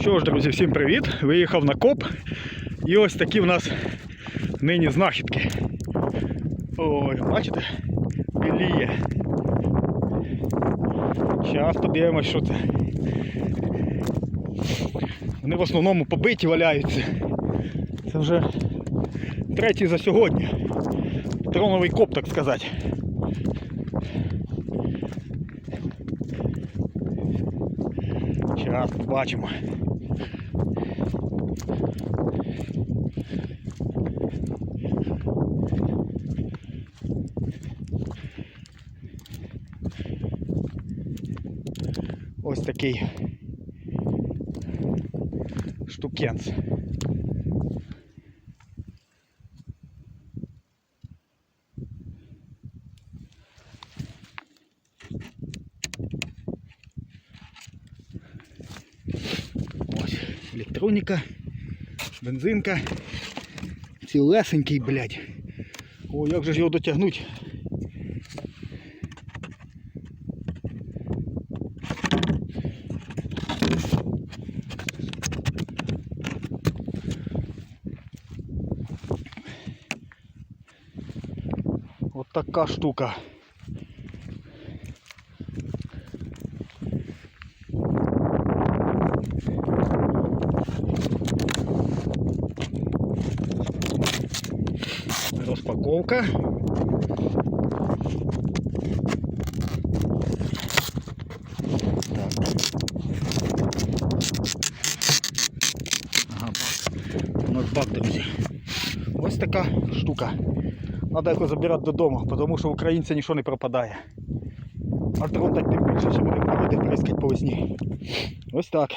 Що ж, друзі, всім привіт! Виїхав на коп. І ось такі в нас нині знахідки. Ой, бачите? Біліє. Зараз подивимось, що це. Вони в основному побиті валяються. Це вже третій за сьогодні. Дроновий коп, так сказати. Зараз побачимо. Ось такий штукенц. Ось електроніка, бензинка. Цілесенький, блядь. О, як же ж його дотягнути? От така штука. Розпаковка. Так. Ага, бак. У нас бак, друзі. Ось така штука. Треба його забирати додому, тому що в українця нічого не пропадає. А дрон так тим більше, що буде проводити прискать по весні. Ось так.